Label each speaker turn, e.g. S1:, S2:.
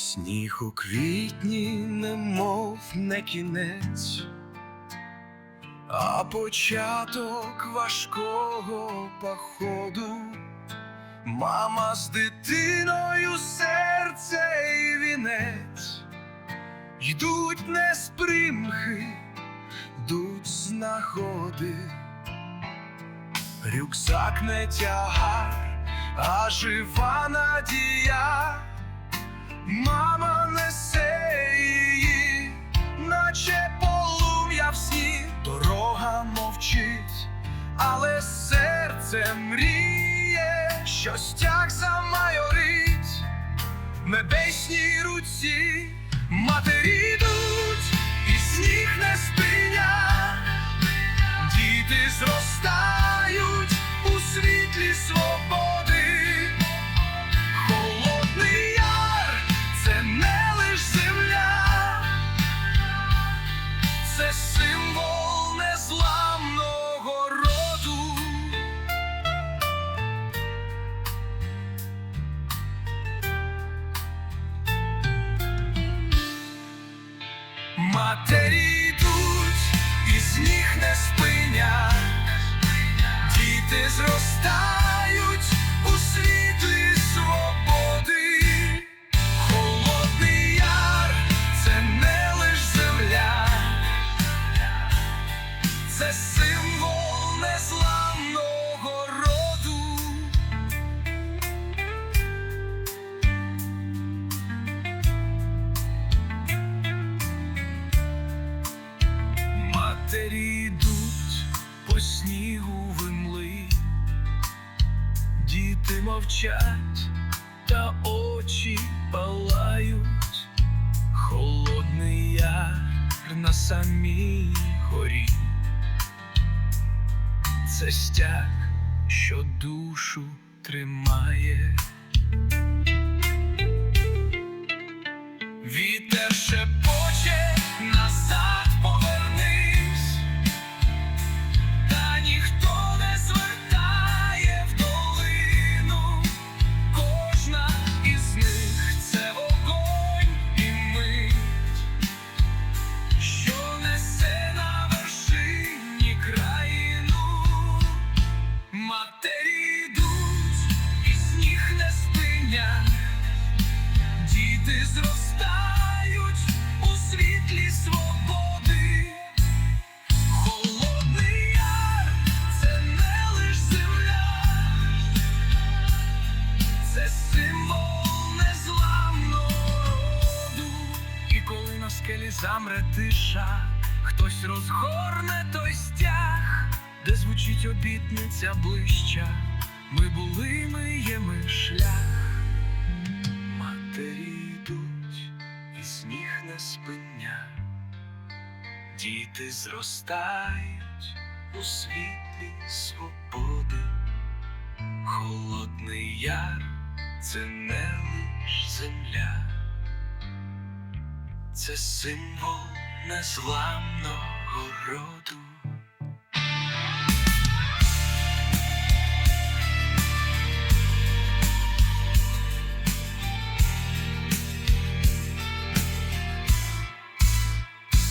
S1: Сніг у квітні, немов не кінець, а початок важкого походу. Мама з дитиною серце і вінець, йдуть не з примхи, йдуть з нагоди. Рюкзак не тягар, а жива надія. Мама несе її, наче полум'я в сні, дорога мовчить, але серце мріє, що стяг замайорить. В небесній руці, матері йдуть, і сніг не спиня, діти зростають Матері йдуть, і сніг не спиня, Діти зростають Матері йдуть по снігу вимли, діти мовчать, та очі палають, холодний яр на самій горі. Це стяг, що душу тримає. Діти зростають у світлі свободи. Холодний яр це не лиш земля, це символ незламного роду. І коли на скелі замре тиша, хтось розгорне той стяг, де звучить обітниця ближча. Ми були, ми є ми шлях. Матері не спиня, діти зростають у світлі свободи, холодний яр це не лиш земля, це символ незламного роду.